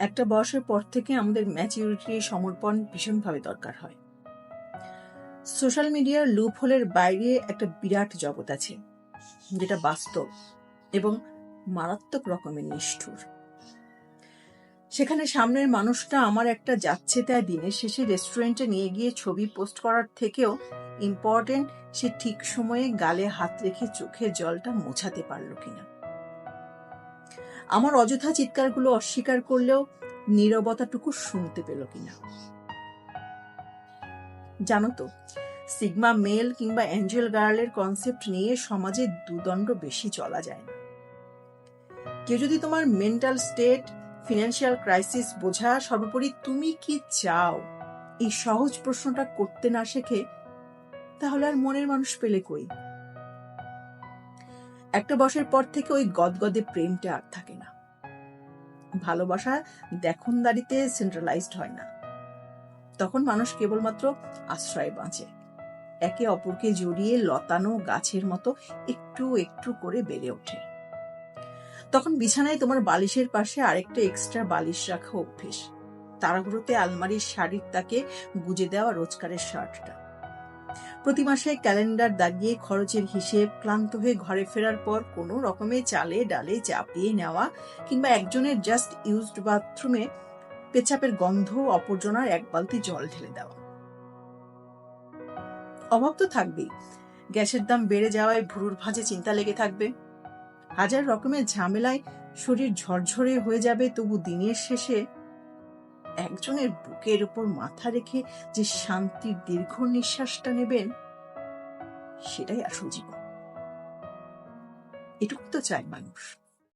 একটা বয়সের পর থেকে আমাদের ম্যাচিউরিটি সমর্পণ ভীষণভাবে দরকার হয়। সোশ্যাল মিডিয়ার লুপ হোলের বাইরে একটা বিরাট জগৎ আছে, যেটা বাস্তব এবং মারাত্মক রকমের নিষ্ঠুর। সেখানে সামনের মানুষটা আমার একটা যাচ্ছে তাই দিনের শেষে রেস্টুরেন্টে নিয়ে গিয়ে ছবি পোস্ট করার থেকেও ইম্পর্টেন্ট সে ঠিক সময়ে গালে হাত রেখে চোখের জলটা মোছাতে পারল কিনা। আমার অযথা চিৎকারগুলো অস্বীকার করলেও নীরবতাটুকু শুনতে পেল কিনা। জানো তো, সিগমা মেল কিংবা অ্যাঞ্জেল গার্লের কনসেপ্ট নিয়ে সমাজে দুদণ্ড বেশি চলা যায় না। কেউ যদি তোমার মেন্টাল স্টেট, ফিনান্সিয়াল ক্রাইসিস বোঝা সর্বোপরি তুমি কি চাও এই সহজ প্রশ্নটা করতে না শেখে, তাহলে আর মনের মানুষ পেলে কই? একটা বছর পর থেকে ওই গদগদে প্রেমটা আর থাকে না। ভালোবাসা দেখনদারিতে সেন্ট্রালাইজড হয় না। তখন মানুষ কেবলমাত্র আশ্রয় বাঁচে। একে অপরকে জড়িয়ে লতানো গাছের মতো একটু একটু করে বেড়ে ওঠে। তখন বিছানায় তোমার বালিশের পাশে আরেকটা এক্সট্রা বালিশ রাখা অভ্যেস। তাড়াহুড়োতে আলমারির শাড়ির তাকে গুজে দেওয়া রোজকারের শার্টটা। প্রতি মাসে ক্যালেন্ডার দাগিয়ে খরচের হিসেব ক্লান্ত হয়ে ঘরে ফেরার পর কোনো রকমে চালে ডালে চাপিয়ে নেওয়া কিংবা একজনের জাস্ট ইউজড বাথরুমে পেচাপের গন্ধ, অপরজনার এক বালতি জল ঢেলে দেওয়া। অভাব তো থাকবেই। গ্যাসের দাম বেড়ে যাওয়ায় ভুরুর ভাঁজে চিন্তা লেগে থাকবে। হাজার রকমের ঝামেলায় শরীর ঝরঝরে হয়ে যাবে, তবু দিনের শেষে একজনের বুকের উপর মাথা রেখে যে শান্তির দীর্ঘ নিঃশ্বাসটা নেবেন, সেটাই আসল জীবন। এটুকু তো চায় মানুষ।